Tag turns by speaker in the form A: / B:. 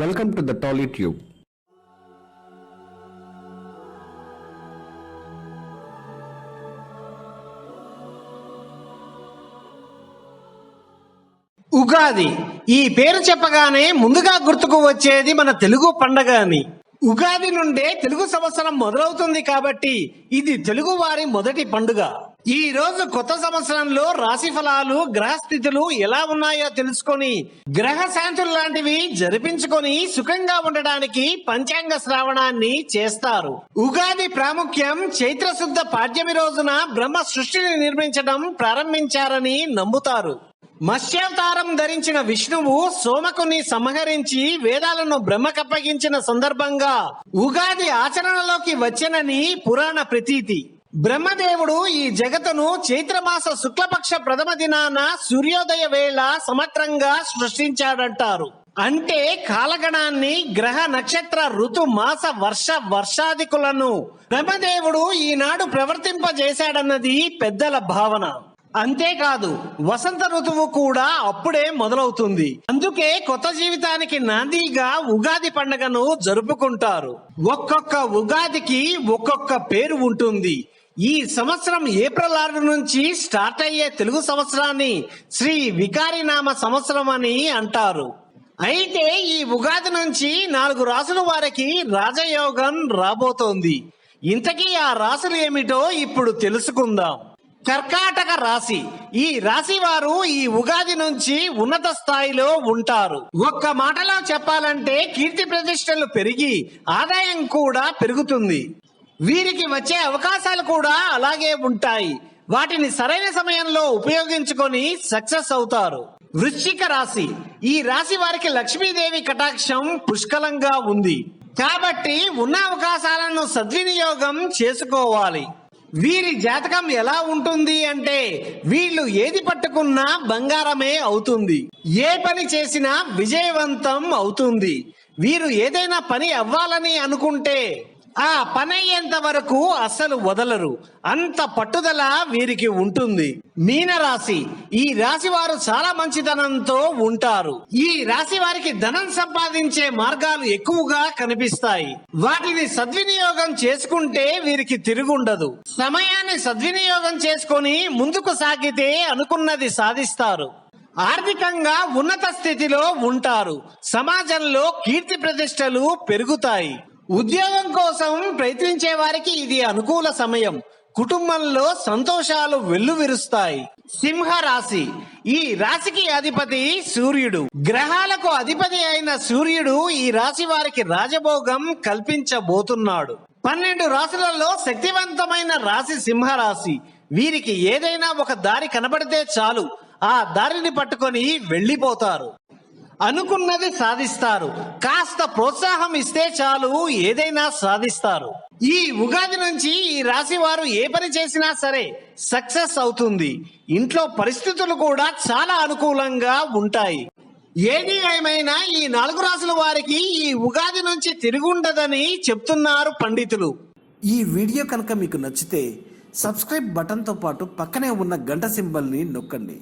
A: welcome to the Tolly Tube
B: Ugadi ఈ పేరు చెప్పగానే ముందుగా గుర్తుకు వచ్చేది మన తెలుగు పండగ అని ఉగాది నుండే తెలుగు సంవత్సరం మొదలవుతుంది కాబట్టి ఇది తెలుగు వారి మొదటి పండుగ ఈ రోజు కొత్త సంవత్సరంలో రాశి ఫలాలు గ్రహ స్థితులు ఎలా ఉన్నాయో తెలుసుకొని గ్రహ శాంతులు లాంటివి జరిపించుకొని సుఖంగా ఉండడానికి పంచాంగ శ్రావణాన్ని చేస్తారు ఉగాది ప్రాముఖ్యం చైత్రశుద్ధ పాడ్యమి రోజున బ్రహ్మ సృష్టిని నిర్మించడం ప్రారంభించారని నమ్ముతారు మత్స్యావతారం ధరించిన విష్ణువు సోమకుని సంహరించి వేదాలను బ్రహ్మకప్పగించిన సందర్భంగా ఉగాది ఆచరణలోకి వచ్చనని పురాణ ప్రతీతి బ్రహ్మదేవుడు ఈ జగతను చైత్రమాస శుక్లపక్ష ప్రథమ దినాన సూర్యోదయ వేళ సమగ్రంగా సృష్టించాడంటారు అంటే కాలగణాన్ని గ్రహ నక్షత్ర ఋతు మాస వర్ష వర్షాదికులను బ్రహ్మదేవుడు ఈనాడు ప్రవర్తింపజేశాడన్నది పెద్దల భావన అంతేకాదు వసంత ఋతువు కూడా అప్పుడే మొదలవుతుంది అందుకే కొత్త జీవితానికి నాందిగా ఉగాది పండుగను జరుపుకుంటారు ఒక్కొక్క ఉగాదికి ఒక్కొక్క పేరు ఉంటుంది ఈ సంవత్సరం ఏప్రిల్ ఆరు నుంచి స్టార్ట్ అయ్యే తెలుగు సంవత్సరాన్ని శ్రీ వికారినామ సంవత్సరం అని అంటారు అయితే ఈ ఉగాది నుంచి నాలుగు రాసుల వారికి రాజయోగం రాబోతోంది ఇంతకీ ఆ రాసులు ఏమిటో ఇప్పుడు తెలుసుకుందాం కర్కాటక రాశి ఈ రాశి వారు ఈ ఉగాది నుంచి ఉన్నత స్థాయిలో ఉంటారు ఒక్క మాటలో చెప్పాలంటే కీర్తి ప్రతిష్టలు పెరిగి ఆదాయం కూడా పెరుగుతుంది వీరికి వచ్చే అవకాశాలు కూడా అలాగే ఉంటాయి వాటిని సరైన సమయంలో ఉపయోగించుకొని సక్సెస్ అవుతారు వృశ్చిక రాశి ఈ రాశి వారికి లక్ష్మీదేవి కటాక్షం పుష్కలంగా ఉంది కాబట్టి ఉన్న అవకాశాలను సద్వినియోగం చేసుకోవాలి వీరి జాతకం ఎలా ఉంటుంది అంటే వీళ్ళు ఏది పట్టుకున్నా బంగారమే అవుతుంది ఏ పని చేసినా విజయవంతం అవుతుంది వీరు ఏదైనా పని అవ్వాలని అనుకుంటే ఆ పని అయ్యేంత వరకు అస్సలు వదలరు అంత పట్టుదల వీరికి ఉంటుంది మీన రాశి ఈ రాశి వారు చాలా మంచితనంతో ఉంటారు ఈ రాశి వారికి ధనం సంపాదించే మార్గాలు ఎక్కువగా కనిపిస్తాయి వాటిని సద్వినియోగం చేసుకుంటే వీరికి తిరుగుండదు సమయాన్ని సద్వినియోగం చేసుకొని ముందుకు సాగితే అనుకున్నది సాధిస్తారు ఆర్థికంగా ఉన్నత స్థితిలో ఉంటారు సమాజంలో కీర్తి ప్రతిష్టలు పెరుగుతాయి ఉద్యోగం కోసం ప్రయత్నించే వారికి ఇది అనుకూల సమయం కుటుంబంలో సంతోషాలు వెల్లువిరుస్తాయి సింహ రాశి ఈ రాశికి అధిపతి సూర్యుడు గ్రహాలకు అధిపతి అయిన సూర్యుడు ఈ రాశి వారికి రాజభోగం కల్పించబోతున్నాడు పన్నెండు రాశులలో శక్తివంతమైన రాశి సింహరాశి వీరికి ఏదైనా ఒక దారి కనబడితే చాలు ఆ దారిని పట్టుకొని వెళ్ళిపోతారు అనుకున్నది సాధిస్తారు కాస్త ప్రోత్సాహం ఇస్తే చాలు ఏదైనా సాధిస్తారు ఈ ఉగాది నుంచి ఈ రాశి వారు ఏ పని చేసినా సరే సక్సెస్ అవుతుంది ఇంట్లో పరిస్థితులు కూడా చాలా అనుకూలంగా ఉంటాయి ఏది ఏమైనా ఈ నాలుగు రాసుల వారికి ఈ ఉగాది నుంచి తిరుగుండదని చెప్తున్నారు పండితులు
A: ఈ వీడియో కనుక మీకు నచ్చితే సబ్స్క్రైబ్ బటన్తో పాటు పక్కనే ఉన్న గంట సింబల్ని నొక్కండి